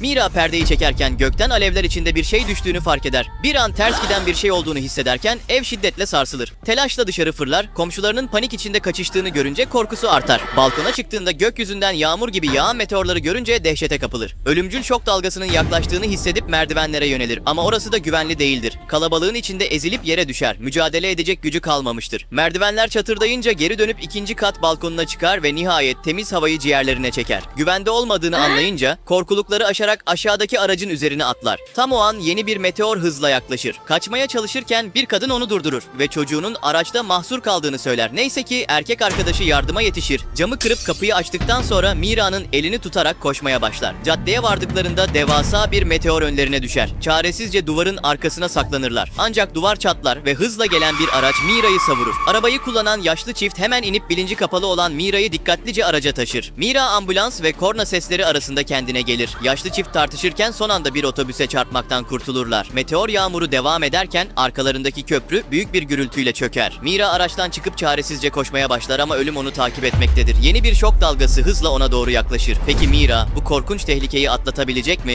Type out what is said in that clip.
Mira perdeyi çekerken gökten alevler içinde bir şey düştüğünü fark eder. Bir an ters giden bir şey olduğunu hissederken ev şiddetle sarsılır. Telaşla dışarı fırlar, komşularının panik içinde kaçıştığını görünce korkusu artar. Balkona çıktığında gökyüzünden yağmur gibi yağan meteorları görünce dehşete kapılır. Ölümcül şok dalgasının yaklaştığını hissedip merdivenlere yönelir ama orası da güvenli değildir. Kalabalığın içinde ezilip yere düşer. Mücadele edecek gücü kalmamıştır. Merdivenler çatırdayınca geri dönüp ikinci kat balkonuna çıkar ve nihayet temiz havayı ciğerlerine çeker. Güvende olmadığını anlayınca korkulukları aşarak aşağıdaki aracın üzerine atlar. Tam o an yeni bir meteor hızla yaklaşır. Kaçmaya çalışırken bir kadın onu durdurur ve çocuğunun araçta mahsur kaldığını söyler. Neyse ki erkek arkadaşı yardıma yetişir. Camı kırıp kapıyı açtıktan sonra Mira'nın elini tutarak koşmaya başlar. Caddeye vardıklarında devasa bir meteor önlerine düşer. Çaresizce duvarın arkasına saklanırlar. Ancak duvar çatlar ve hızla gelen bir araç Mira'yı savurur. Arabayı kullanan yaşlı çift hemen inip bilinci kapalı olan Mira'yı dikkatlice araca taşır. Mira ambulans ve korna sesleri arasında kendine gelir. Yaşlı çift tartışırken son anda bir otobüse çarpmaktan kurtulurlar. Meteor yağmuru devam ederken arkalarındaki köprü büyük bir gürültüyle çöker. Mira araçtan çıkıp çaresizce koşmaya başlar ama ölüm onu takip etmektedir. Yeni bir şok dalgası hızla ona doğru yaklaşır. Peki Mira bu korkunç tehlikeyi atlatabilecek mi?